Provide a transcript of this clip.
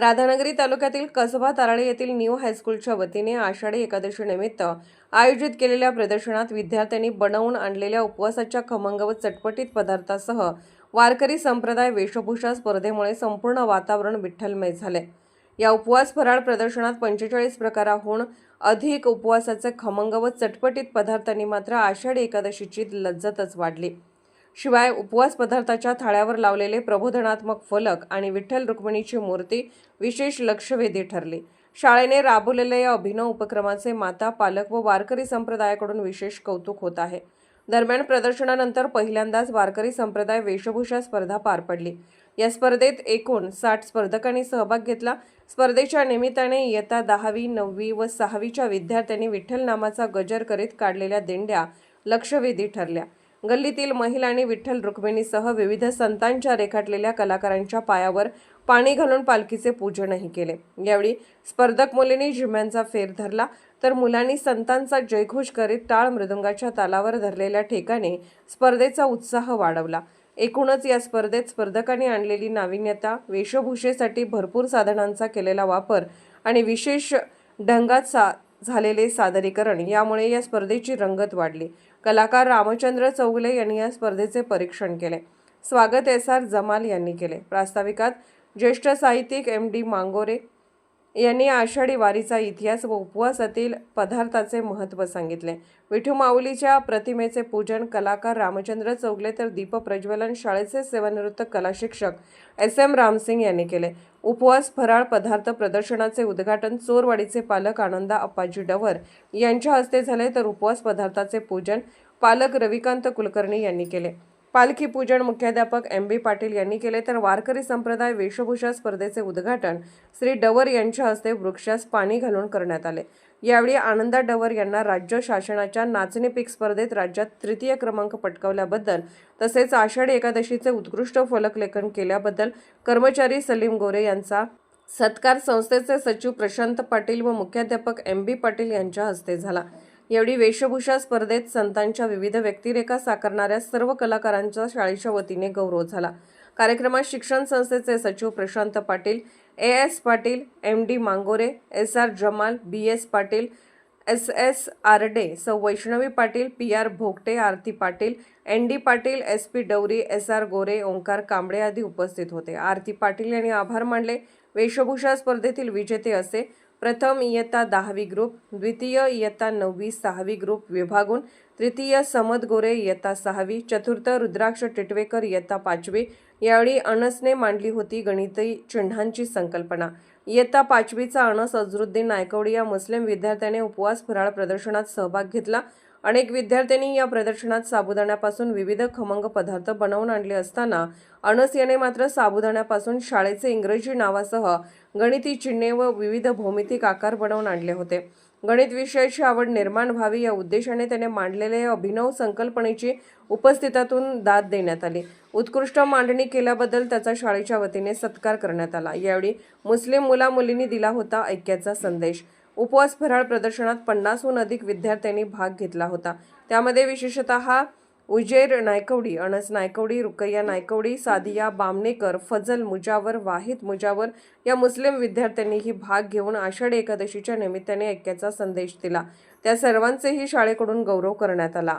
राधानगरी तालुक्यातील कसबा ताराळे येथील न्यू हायस्कूलच्या वतीने आषाढी एकादशीनिमित्त आयोजित केलेल्या प्रदर्शनात विद्यार्थ्यांनी बनवून आणलेल्या उपवासाच्या खमंग व चटपटीत पदार्थासह वारकरी संप्रदाय वेशभूषा स्पर्धेमुळे संपूर्ण वातावरण विठ्ठलमय झाले. या उपवास फराळ प्रदर्शनात पंचेचाळीस प्रकाराहून अधिक उपवासाचे खमंग व चटपटीत पदार्थांनी मात्र आषाढी एकादशीची लज्जतच वाढली. शिवाय उपवास पदार्थाच्या थाळ्यावर लावलेले प्रबोधनात्मक फलक आणि विठ्ठल रुक्मिणीची मूर्ती विशेष लक्षवेधी ठरली. शाळेने राबवलेल्या या अभिनव उपक्रमाचे माता पालक व वारकरी संप्रदायाकडून विशेष कौतुक होत आहे. दरम्यान प्रदर्शनानंतर पहिल्यांदाच वारकरी संप्रदाय वेशभूषा स्पर्धा पार पडली. या स्पर्धेत एकूण साठ स्पर्धकांनी सहभाग घेतला. स्पर्धेच्या निमित्ताने इयत्ता दहावी नववी व सहावीच्या विद्यार्थ्यांनी विठ्ठल नामाचा गजर करीत काढलेल्या दिंड्या लक्षवेधी ठरल्या. गल्लीतील महिलांनी विठ्ठल रुक्मिणीसह विविध संतांच्या रेखाटलेल्या कलाकारांच्या पायावर पाणी घालून पालखीचे पूजनही केले. यावेळी स्पर्धक मुलींनी झिम्यांचा फेर धरला तर मुलांनी संतांचा जयघोष करीत टाळ मृदुंगाच्या तालावर धरलेल्या ठिकाणी स्पर्धेचा उत्साह वाढवला. एकूणच या स्पर्धेत स्पर्धकांनी आणलेली नाविन्यता वेशभूषेसाठी भरपूर साधनांचा केलेला वापर आणि विशेष ढंगाचा सा झालेले सादरीकरण यामुळे या स्पर्धेची रंगत वाढली. कलाकार रामचंद्र चौगले यांनी या स्पर्धेचे परीक्षण केले. स्वागत एस आर जमाल यांनी केले. प्रास्ताविकात ज्येष्ठ साहित्यिक एम डी मांगोरे यांनी आषाढी वारीचा इतिहास व उपवासातील पदार्थाचे महत्त्व सांगितले. विठू माऊलीच्या प्रतिमेचे पूजन कलाकार रामचंद्र चौगले तर दीप प्रज्वलन शाळेचे सेवानिवृत्त कला शिक्षक एस एम रामसिंग यांनी केले. उपवास फराळ पदार्थ प्रदर्शनाचे उद्घाटन चोरवाडीचे पालक आनंदा अप्पाजी डवर यांच्या हस्ते झाले तर उपवास पदार्थाचे पूजन पालक रविकांत कुलकर्णी यांनी केले. पालखी पूजन मुख्याध्यापक एम बी पाटील यांनी केले. तर वारकरी संप्रदाय वेशभूषा स्पर्धेचे उद्घाटन श्री डवर यांच्या हस्ते वृक्षास पाणी घालून करण्यात आले. यावेळी आनंदा डवर यांना राज्य शासनाच्या नाचणी पीक स्पर्धेत राज्यात तृतीय क्रमांक पटकावल्याबद्दल तसेच आषाढी एकादशीचे उत्कृष्ट फलकलेखन केल्याबद्दल कर्मचारी सलीम गोरे यांचा सत्कार संस्थेचे सचिव प्रशांत पाटील व मुख्याध्यापक एम बी पाटील यांच्या हस्ते झाला. यावेळी वेशभूषा स्पर्धेत संतांच्या विविध व्यक्तिरेखा साकारणाऱ्या सर्व कलाकारांचा शाळेच्या वतीने गौरव झाला. कार्यक्रमात शिक्षण संस्थेचे सचिव Prashant Patil A S Patil M D Mangore S R Jamal B S Patil S S Arde सौ Vaishnavi Patil P R Bhogate Aarti Patil N D Patil S P Dawari S R Gore Omkar Kamble आदी उपस्थित होते. आरती पाटील यांनी आभार मानले. वेशभूषा स्पर्धेतील विजेते असे प्रथम इयत्ता दहावी ग्रुप द्वितीय इयत्ता नववी सहावी ग्रुप विभागून तृतीय समद गोरे इयत्ता सहावी चतुर्थ रुद्राक्ष टिटवेकर इयत्ता पाचवी. यावेळी अनसने मांडली होती गणिती चिन्हांची संकल्पना. इयत्ता पाचवीचा अनस अजरुद्दीन नायकवडी या मुस्लिम विद्यार्थ्याने उपवास फराळ प्रदर्शनात सहभाग घेतला. अनेक विद्यार्थ्यांनी या प्रदर्शनात साबुदाण्यापासून विविध खमंग पदार्थ बनवून आणले असताना अनस याने मात्र साबुदाण्यापासून शाळेचे इंग्रजी नावासह गणिती चिन्हे व विविध भौमितिक आकार बनवून आणले होते. गणित विषयाची आवड निर्माण व्हावी या उद्देशाने त्याने मांडलेल्या या अभिनव संकल्पनेची उपस्थितातून दाद देण्यात आली. उत्कृष्ट मांडणी केल्याबद्दल त्याचा शाळेच्या वतीने सत्कार करण्यात आला. यावेळी मुस्लिम मुला मुलींनी दिला होता ऐक्याचा संदेश. उपवास फराळ प्रदर्शनात पन्नासहून अधिक विद्यार्थ्यांनी भाग घेतला होता. त्यामध्ये विशेषतः उजेर नायकवडी अनस नायकवडी रुकैया नायकवडी सादिया बामणेकर फजल मुजावर वाहिद मुजावर या मुस्लिम विद्यार्थ्यांनीही भाग घेऊन आषाढी एकादशीच्या निमित्ताने ऐक्याचा संदेश दिला. त्या सर्वांचेही शाळेकडून गौरव करण्यात आला.